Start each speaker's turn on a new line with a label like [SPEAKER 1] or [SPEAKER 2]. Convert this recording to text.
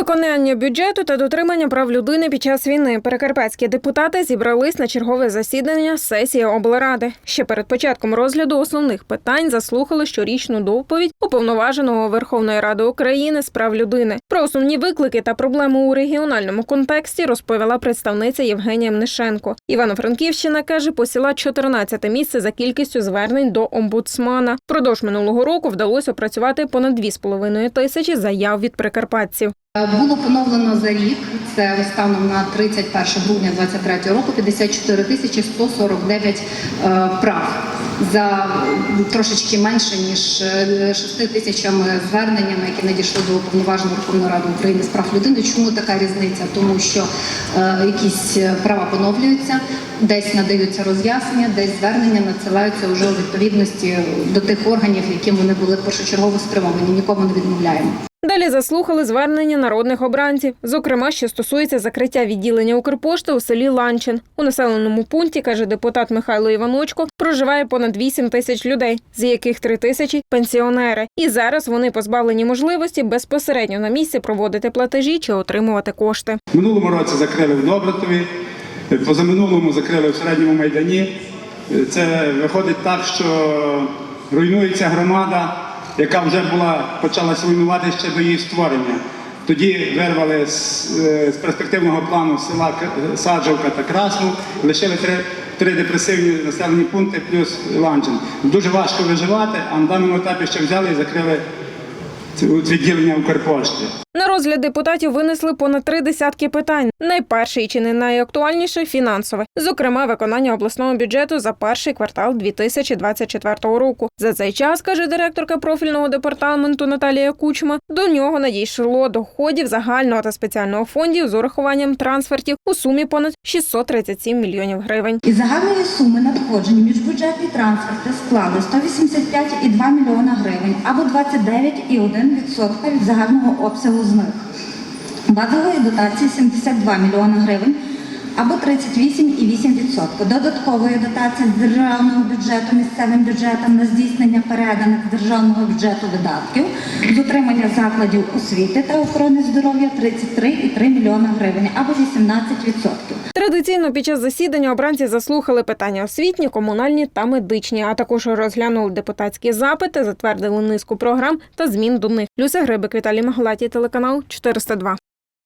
[SPEAKER 1] виконання бюджету та дотримання прав людини під час війни перекарпатські депутати зібрались на чергове засідання сесії облради. Ще перед початком розгляду основних питань заслухали щорічну доповідь уповноваженого Верховної Ради України з прав людини. Про основні виклики та проблеми у регіональному контексті розповіла представниця Євгенія Мнишенко. Івано-Франківщина каже, посіла 14 місце за кількістю звернень до омбудсмана. Впродовж минулого року вдалося опрацювати понад 2,5 тисячі заяв від прикарпатців.
[SPEAKER 2] Було поновлено за рік, це станом на 31 грудня 2023 року, 54 тисячі 149 е, прав за трошечки менше ніж е, 6 тисячами зверненнями, які надійшли до уповноваженої Верховної Ради України з прав людини. Чому така різниця? Тому що е, якісь права поновлюються, десь надаються роз'яснення, десь звернення надсилаються вже у відповідності до тих органів, яким вони були першочергово спрямовані. Нікому не відмовляємо.
[SPEAKER 1] Далі заслухали звернення народних обранців, зокрема, що стосується закриття відділення Укрпошти у селі Ланчин. У населеному пункті, каже депутат Михайло Іваночко, проживає понад 8 тисяч людей, з яких 3 тисячі пенсіонери. І зараз вони позбавлені можливості безпосередньо на місці проводити платежі чи отримувати кошти.
[SPEAKER 3] Минулому році закрили в Добротові, позаминулому закрили в середньому майдані. Це виходить так, що руйнується громада, яка вже була почалася руйнувати ще до її створення. Тоді вирвали з, е, з перспективного плану села Саджовка та Красну, лишили три, три депресивні населені пункти плюс Ланчин. Дуже важко виживати, а на даному етапі ще взяли і закрили відділення Укрпошти.
[SPEAKER 1] На розгляд депутатів винесли понад три десятки питань. Найперше і чи не найактуальніше фінансове, зокрема, виконання обласного бюджету за перший квартал 2024 року. За цей час каже директорка профільного департаменту Наталія Кучма. До нього надійшло доходів загального та спеціального фондів з урахуванням трансфертів у сумі понад 637 мільйонів гривень.
[SPEAKER 4] Із загальної суми надходжень міжбюджетні трансферти склали 185,2 мільйона гривень або 29,1% від загального обсягу з них. Базової дотації 72 мільйони гривень або 38,8%. Додаткової дотації з державного бюджету місцевим бюджетам на здійснення переданих з державного бюджету видатків з утримання закладів освіти та охорони здоров'я 33,3 мільйона гривень або 18%.
[SPEAKER 1] Традиційно під час засідання обранці заслухали питання освітні, комунальні та медичні, а також розглянули депутатські запити, затвердили низку програм та змін до них. Люся Грибик, Віталій Магалаті, телеканал 402.